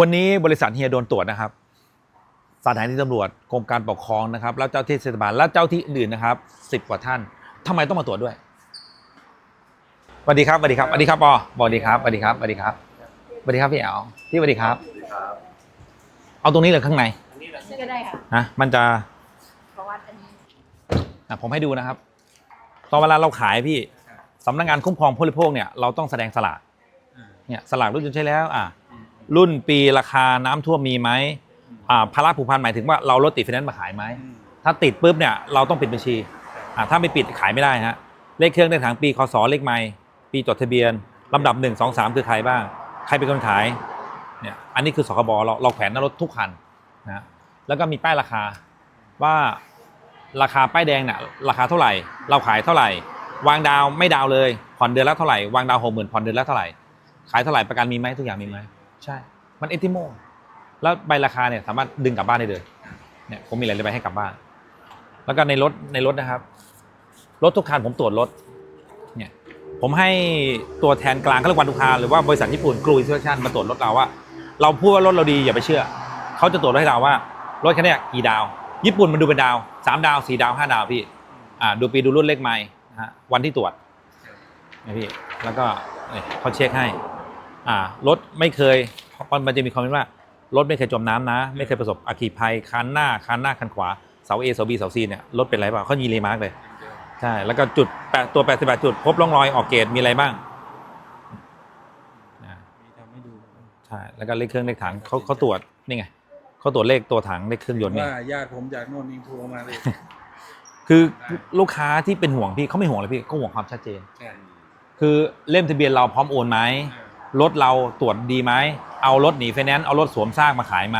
วันนี้บริษัทเฮียโดนตรวจนะครับสถานีตำรวจกรมการปกครองนะครับ แล้วเจ้าที่เทศบาลและเจ้าที่อื่นนะครับสิบกว่าท่านทำไมต้องมาตรวจด้วยสวัสดีครับสวัสดีครับสวัสดีครับปอสวัสดีครับสวัสดีครับสวัสดีครับสวัสดีครับพี่เอ๋วพี่สวัสดีครับ เอาตรงนี้เลยข้างในนี่ก็ได้ค่ะนะมันจะเพราะว่าอันนี้อะผมให้ดูนะครับ ตอนเวลาเราขายพี่สำนักงานคุ้มครองผู้บริโภคเนี่ยเราต้องแสดงสลากเนี่ยสลากรุ่นจนใช่แล้ว อะ รุ่นปีราคาน้ำท่วมมีไหมอ่าภาระผูกพันหมายถึงว่าเรารถติดไฟแนนซ์มาขายไหม ถ้าติดปุ๊บเนี่ยเราต้องปิดบัญชีอะถ้าไม่ปิดขายไม่ได้ฮะเลขเครื่องเลขถังปีคศเลขไมล์ปีจดทะเบียนลำดับหนึ่งสองสามคือใครบ้าง ใครเป็นคนขายเนี่ยอันนี้คือสคบเราเราแขวนหน้ารถทุกคันนะแล้วก็มีป้ายราคาว่าราคาป้ายแดงเนี่ยราคาเท่าไหร่ เราขายเท่าไหร่ วางดาวไม่ดาวเลยผ่อนเดือนละเท่าไหร่วางดาวหกหมื่นผ่อนเดือนละเท่าไหร่ขายเท่าไหร่ประกันมีไหมทุกอย่างมีไหม ใช่ มันเอติโม แล้วใบราคาเนี่ยสามารถดึงกลับบ้านได้เลยเนี่ยผมมีหลายใบให้กลับบ้าน แล้วก็ในรถในรถนะครับ รถทุกคันผมตรวจรถ เนี่ย ผมให้ตัวแทนกลางเขาเรียกวันลูกค้าหรือว่าบริษัทญี่ปุ่นกรูอินสเ c ชันมาตรวจรถเราว่า เราพูดว่ารถเราดีอย่าไปเชื่อ เขาจะตรวจให้เราว่า รถคันเนี้ยกี่ดาว ญี่ปุ่นมันดูเป็นดาวสามดาวสี่ดาวห้าดาวพี่ อ่า ดูปีดูรุ่นเลขไม้ฮะวันที่ตรวจนะพี่ แล้วก็เขาเช็คให้ อ่ารถไม่เคยมันจะมีคอมเมนต์ว่ารถไม่เคยจมน้ำนะ ไม่เคยประสบอัคคีภัยคันหน้าคันหน้าคันขวาเสา A เสา B เสา C เนี่ยรถเป็นไรเปล่าเขายีรีมาร์กเลยใช่แล้วก็จุดแปดตัว88จุด พบร่องรอยออกเกตมีอะไรบ้างอ่ามีทำให้ดูใช่แล้วก็เลขเครื่องเลขถังเขาเขาตรวจนี่ไงเขาตรวจเลขตัวถังเลขเครื่องยนต์นี่ว่าญาติผมจากโน่นนี่โทรมาเลยคือลูกค้าที่เป็นห่วงพี่เขาไม่ห่วงเลยพี่เขาห่วงความชัดเจนใช่คือเล่มทะเบียนเราพร้อมโอนไหม รถเราตรวจดีไหมเอารถหนีไฟแนนซ์เอารถสวมซากมาขายไหม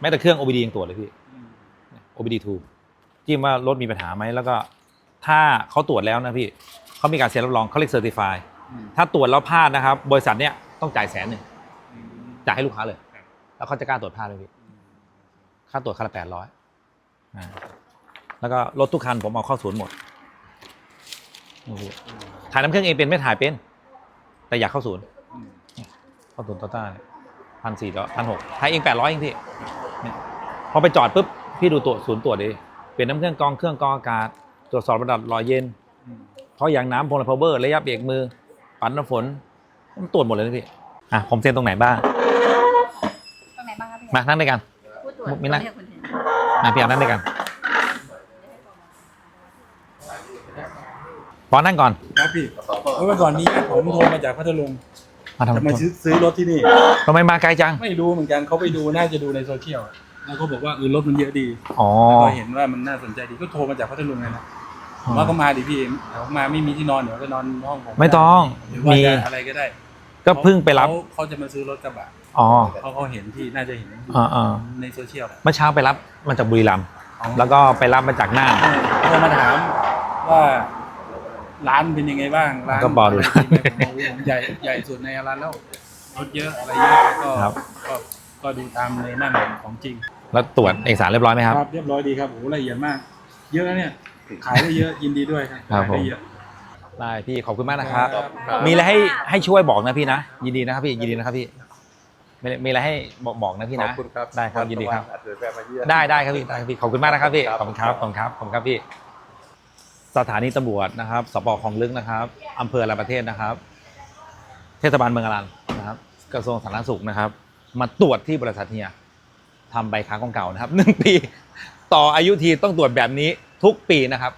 แม้แต่เครื่อง OBD ยังตรวจเลยพี่อืม OBD 2จิ้มว่ารถมีปัญหาไหมแล้วก็ถ้าเขาตรวจแล้วนะพี่เขามีการเซ็นรับรองเขาเรียกเซอร์ติฟายอืมถ้าตรวจแล้วพลาดนะครับ บริษัทเนี้ยต้องจ่ายแสนหนึ่งอืมจ่ายให้ลูกค้าเลยครับแล้วเขาจะกล้าตรวจพลาดเลยพี่ค่าตรวจคันละแปดร้อยแล้วก็รถทุกคันผมเอาเข้าศูนย์หมดนี่พี่ถ่ายน้ำเครื่องเองเป็นไม่ถ่ายเป็น แต่อยากเข้าศูนย์ อืมเข้าศูนย์โตต้าพันสี่ร้อยพันหกถ่ายเองแปดร้อยเองพี่เนี่ยพอไปจอดปุ๊บพี่ดูตัวศูนย์ตรวจดิเปลี่ยนน้ำเครื่องกรองเครื่องกรองอากาศตรวจสอบระดับรอยเย็นอืมท่อยางน้ำพลพาวเวอร์ระยะเบรกมือ ปันน้ำฝนมันตรวจหมดเลยนะพี่อะผมเซ็นตรงไหนบ้างตรงไหนบ้างคะพี่มานั่งด้วยกันผู้ตรวจมีนะเรียกคนเห็นมาพี่อานั่งด้วยกันปอนั่งก่อนครับพี่เมื่อก่อนนี้ญาติผมโทรมาจากพัทลุง มาทำจะมาซื้อซื้อรถที่นี่ ทำไมมาไกลจัง ไม่รู้เหมือนกันเขาไปดูน่าจะดูในโซเชียลแล้วเขาบอกว่าเออรถมันเยอะดีอ๋อก็เห็นว่ามันน่าสนใจดีก็โทรมาจากพัทลุงเลยนะผมว่าก็มาดิพี่เดี๋ยวมาไม่มีที่นอนเดี๋ยวไปนอนห้องผมไม่ต้อง หรือว่ามี จะอะไรก็ได้ก็เพิ่งไปรับ เขาเขาจะมาซื้อรถกระบะอ๋อเขาเขาเห็นที่น่าจะเห็นอ่าอ่าในโซเชียลแหละเมื่อเช้าไปรับมาจากบุรีรัมย์ แล้วก็ไปรับมาจากน่านโทรมาถามว่า ร้านเป็นยังไงบ้างร้านก็บอกดูะไรดีไหมผมบอกผมใหญ่ใหญ่สุดในร้านแล้วรถเยอะอะไรเยอะก็ครับ ก็ก็ดูตามในนั่นของจริงแล้วตรวจเอกสารเรียบร้อยไหมครับ เรียบร้อยดีครับโอ้โหละเอียดมาก เยอะนะเนี่ย ขายได้เยอะยินดีด้วยครับครับ ขายผมได้เยอะ ได้พี่ขอบคุณมากนะครับ ครับ มีอะไรให้ให้ช่วยบอกนะพี่นะ ยินดีนะครับพี่ยินดีนะครับพี่มีมีอะไรให้บอกบอกนะพี่ขนะอบคุณครับได้ครับยินดีครับ อาจจะแวะมาเยี่ยม ได้ได้ครับพี่ได้ครับพี่ขอบคุณมากนะครับพี่ครับขอบคุณครับขอบคุณครับขอบคุณครับพี่ สถานีตำรวจนะครับสปคลองลึกนะครับอำเภออะไรประเทศนะครับ เทศบาลเมืองอรันนะครับ กระทรวงสาธารณสุขนะครับ มาตรวจที่บริษัทเฮียทำใบค้างของเก่านะครับหนึ่งปี ต่ออายุทีต้องตรวจแบบนี้ทุกปีนะครับ